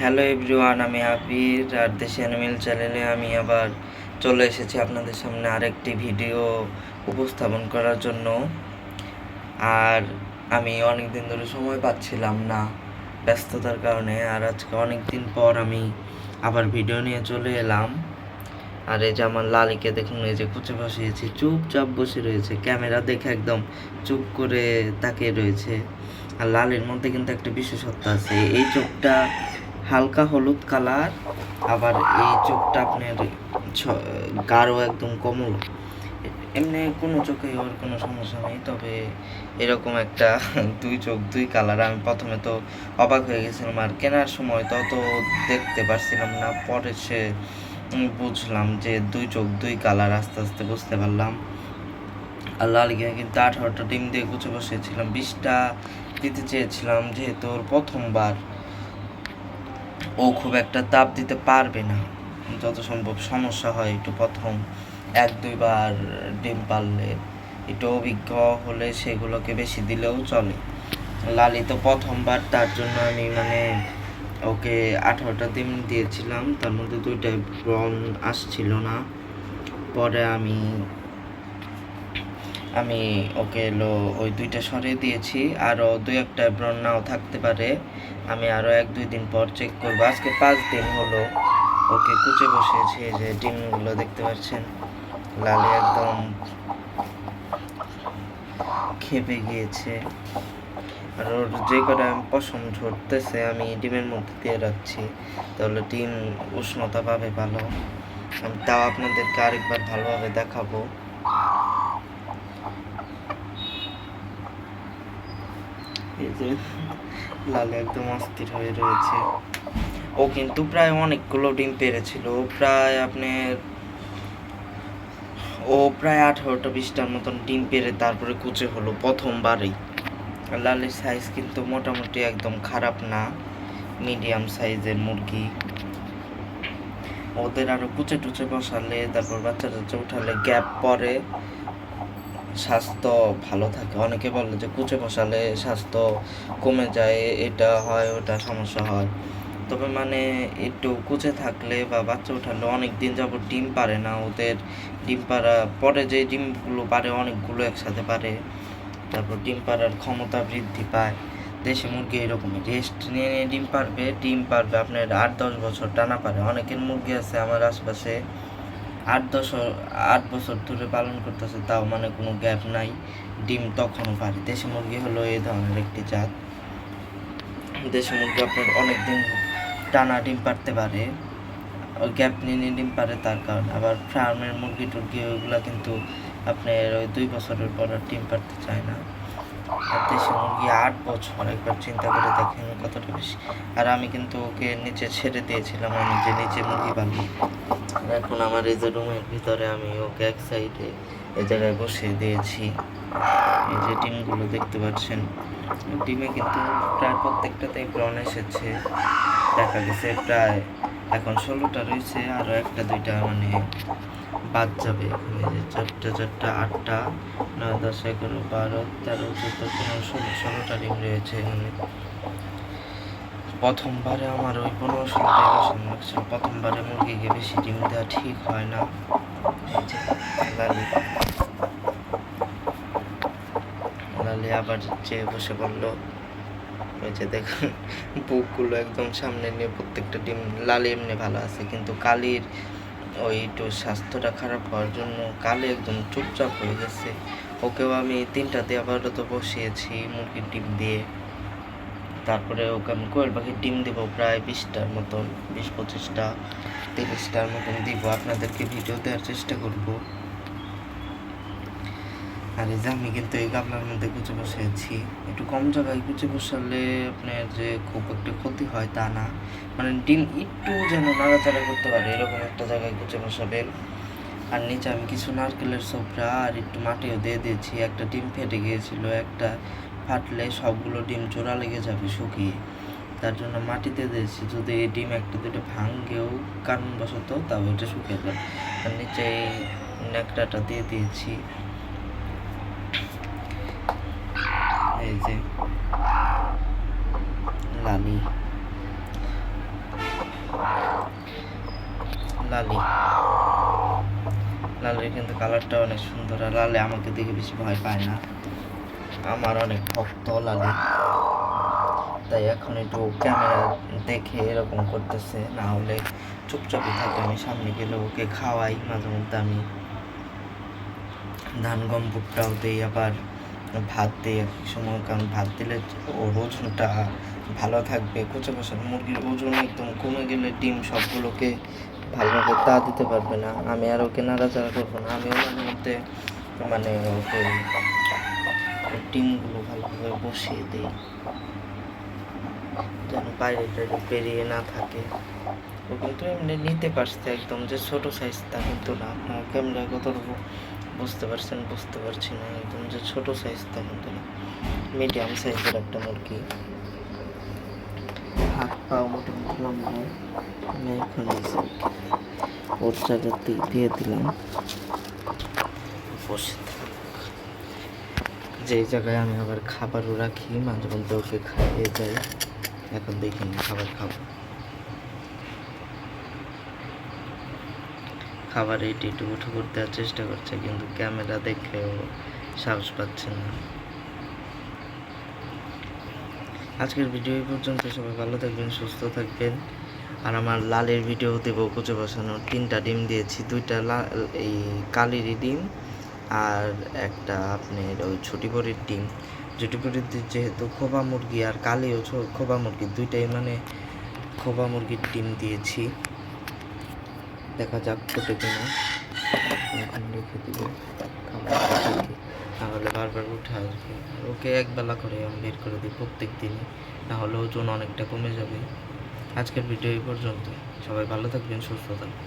Hello everyone আমি আবির আর দেশি animal চ্যানেলে আমি আবার চলে এসেছি আপনাদের সামনে আরেকটি ভিডিও উপস্থাপন করার জন্য। আর আমি অনেক দিন ধরে সময় পাচ্ছিলাম না ব্যস্ততার কারণে, আর আজকে অনেক দিন পর আমি আবার ভিডিও নিয়ে চলে এলাম। আর এই যে আমার লালিকে দেখুন, এই যে কুচে বসিয়েছি, চুপচাপ বসে রয়েছে, ক্যামেরা দেখে একদম চুপ করে তাকিয়ে রয়েছে। আর লালের মধ্যে কিন্তু একটা বিশেষত্ব আছে, এই চোখটা হালকা হলুদ কালার, আবার এই চোখটা আপনার গাঢ় একদম কোমল। এমনি কোনো চোখে ওর কোনো সমস্যা নেই, তবে এরকম একটা দুই চোখ, দুই কালার। আমি প্রথমে তো অবাক হয়ে গেছিলাম, আর কেনার সময় তো তত দেখতে পারছিলাম না। পরে সে বুঝলাম যে দুই চোখ, দুই কালার, আস্তে আস্তে বুঝতে পারলাম। আর লাল গিয়ে কিন্তু আঠারোটা ডিম দিয়ে গুছে বসেছিলাম বিশটা দিতে চেয়েছিলাম, যেহেতু ওর প্রথমবার। ও খুব একটা তাপ দিতে পারবে না। যত সম্ভব সমস্যা হয় একটু প্রথম এক, দুইবার ডিম পারলে। একটু অভিজ্ঞ হলে সেগুলোকে বেশি দিলেও চলে। লালি তো প্রথমবার, তার জন্য আমি মানে ওকে আঠারোটা ডিম দিয়েছিলাম। তার মধ্যে দুইটা ব্রন আসছিল না। পরে আমি আমি ওকে এলো ওই দুইটা সরিয়ে দিয়েছি। আরও দুই একটা ব্রণ নাও থাকতে পারে। আমি আরও এক, দুই দিন পর চেক করব। আজকে পাঁচ দিন হলো ওকে কুচে বসিয়েছি যে ডিমগুলো দেখতে পাচ্ছেন। লালে একদম খেপে গিয়েছে। আর ওর যে কটা পশম ঝরতেছে আমি ডিমের মধ্যে দিয়ে রাখছি। তাহলে ডিম উষ্ণতা পাবে ভালো। আমি তাও আপনাদেরকে আরেকবার ভালোভাবে দেখাবো। এই যে লাল একদম অস্থির হয়ে রয়েছে। ও কিন্তু প্রায় অনেকগুলো ডিম পেরেছিল। ও প্রায় আপনার ও প্রায় আঠারোটা বিশটার মতন ডিম পেরে তারপরে কুচে হলো প্রথমবারেই। লালের সাইজ কিন্তু মোটামুটি একদম খারাপ না। মিডিয়াম সাইজের মুরগি। ওদের আরও কুচে টুচে বসালে, তারপর বাচ্চা টাচ্চা উঠালে গ্যাপ পরে স্বাস্থ্য ভালো থাকে। অনেকে বলে যে কুচে বসালে স্বাস্থ্য কমে যায়, এটা হয়, ওটা সমস্যা হয়। তবে মানে একটু কুচে থাকলে বা বাচ্চা উঠালে অনেক দিন যাবত ডিম পারে না। ওদের ডিম পাড়া, পরে যে ডিমগুলো পারে অনেকগুলো একসাথে পারে। তারপর ডিম পাড়ার ক্ষমতা বৃদ্ধি পায়। দেশি মুরগি এরকমই রেস্ট নিয়ে নিয়ে ডিম পারবে ডিম পারবে আপনার আট দশ বছর টানা পারে। অনেকের মুরগি আছে আমার আশপাশে। আট দশ, আট বছর ধরে পালন করতেছে, তাও মানে কোনো গ্যাপ নাই। ডিম তখনও পারে। দেশি মুরগি হলো এই ধরনের একটি জাত। দেশি মুরগি আপনার অনেক দিন টানা ডিম পারতে পারে। গ্যাপ নিয়ে ডিম পারে তার কারণে। আবার ফার্মের মুরগি টুরগি, ওইগুলো কিন্তু আপনার ওই দুই বছরের পর আর ডিম পারতে চায় না। আর দেশি মুরগি আট বছর, একবার চিন্তা করে দেখেন কতটা বেশি। আর আমি কিন্তু ওকে নিচে ছেড়ে দিয়েছিলাম, আমি যে নিচে মুরগি পালি। এখন আমার এই যে রুমের ভিতরে আমি ওকে এক সাইডে এ জায়গায় বসিয়ে দিয়েছি। এই যে ডিমগুলো দেখতে পাচ্ছেন, ডিমে কিন্তু প্রায় প্রত্যেকটাতেই ব্রণ এসেছে। দেখা গেছে প্রায় এখন ষোলোটা রয়েছে আরও একটা, দুইটা মানে বাদ যাবে যে চারটা চারটা, আটটা, নয়, দশ, এগারো, বারো, তেরো, চোদ্দ, পনেরো, ষোলো, ষোলোটা ডিম রয়েছে এখানে। প্রথমবারে আমার ওই এগারো লাগছে প্রথমবারে মুরগিকে বেশি ডিম দেওয়া ঠিক হয় না। যে লালি আবার চেয়ে বসে পড়ল ওই যে দেখুন, বুকগুলো একদম সামনে নিয়ে প্রত্যেকটা ডিম, লালি এমনি ভালো আছে, কিন্তু কালির ওই একটু স্বাস্থ্যটা খারাপ হওয়ার জন্য কালি একদম চুপচাপ হয়ে গেছে। ওকেও আমি তিনটাতে আবারও তো বসিয়েছি মুরগির ডিম দিয়ে। তারপরে ওকে আমি কোয়েল পাখির ডিম দেবো প্রায় বিশটার মতন, বিশ পঁচিশটা, তিরিশটার মতন দিব। আপনাদেরকে ভিডিও দেওয়ার চেষ্টা করব। আর এই যে আমি কিন্তু এই গামলার মধ্যে কুচে বসেছি একটু কম জায়গায় কুচে বসালে আপনার যে খুব একটা ক্ষতি হয় তা না। মানে ডিম একটু যেন নাড়াচাড়া করতে পারে, এরকম একটা জায়গায় কুচে বসাবেন। আর নিচে আমি কিছু নারকেলের সোপড়া আর একটু মাটিও দিয়ে দিয়েছি। একটা ডিম ফেটে গিয়েছিল, একটা ফাটলে সবগুলো ডিম জোড়া লেগে যাবে শুকিয়ে। তার জন্য মাটিতে দিয়েছি। যদি এই ডিম একটা দুটো ভাঙ্গেও কারণবশত তাও এটা শুকিয়ে যাবে। আর নিচে এই ন্যাকড়াটা দিয়ে দিয়েছি। এই যে লালি। লালি। লালের কিন্তু কালারটা অনেক সুন্দর। আর লালে আমাকে দেখে বেশি ভয় পায় না। আমার অনেক ভক্ত লাগে তাই এখন একটু ক্যামেরা দেখে এরকম করতেছে, না হলে চুপচাপই থাকে, আমি সামনে গেলে ওকে খাওয়াই মাঝে মধ্যে আমি। ধান, গম, ভুট্টাও দিই আবার, ভাত দিই এক সময়, কারণ ভাত দিলে ওর ওজনটা ভালো থাকবে, কোচে বসে মুরগির ওজন একদম কমে গেলে ডিম সবগুলোকে ভালোভাবে তা দিতে পারবে না। আমি আর ওকে নাড়াচাড়া করব না, আমিও মাঝে মধ্যে মানে ওকে ডিমগুলো ভালোভাবে বসিয়ে দিই। যেন বাইরে টাইরে বেরিয়ে না থাকে। ও কিন্তু এমনি নিতে পারছে একদম, যে ছোট সাইজ তা কিন্তু না। আপনার ক্যামেরায় কতটুকু বুঝতে পারছেন, বুঝতে পারছি না একদম, যে ছোট সাইজ তা কিন্তু না। মিডিয়াম সাইজের একটা মুরগি। হাত পাও মোটামুটি লম্বা। আমি এখন ওর জায়গাতে দিয়ে দিলাম। বসে থাক। যে জায়গায় আমি আবার খাবারও রাখি, মাঝে মধ্যে ওকে খাইয়ে যাই। এখন দেখিনি খাবার খাব। খাবার এইটি একটু উঠে করতে চেষ্টা করছে, কিন্তু ক্যামেরা দেখেও সাহস পাচ্ছে না। আজকের ভিডিও এই পর্যন্ত, সবাই ভালো থাকবেন, সুস্থ থাকবেন। আর আমার লালের ভিডিও দেবো কুচে বসানোর। তিনটা ডিম দিয়েছি, দুইটা এই কালিরি ডিম। আর একটা আপনার ওই ছুটি বড়ির ডিম ছুটি বড়ির যেহেতু খোবা মুরগি আর কালিও খোবা মুরগি দুইটাই মানে খোবা মুরগির ডিম দিয়েছি। দেখা যাক ফোটে কিনা। এখন রেখে দিব। নাহলে বারবার উঠে আসবে। ওকে একবেলা করে আমি বের করে দিই প্রত্যেক দিনই। নাহলে ওজন অনেকটা কমে যাবে। আজকের ভিডিও এই পর্যন্ত সবাই ভালো থাকবেন, সুস্থ থাকবেন।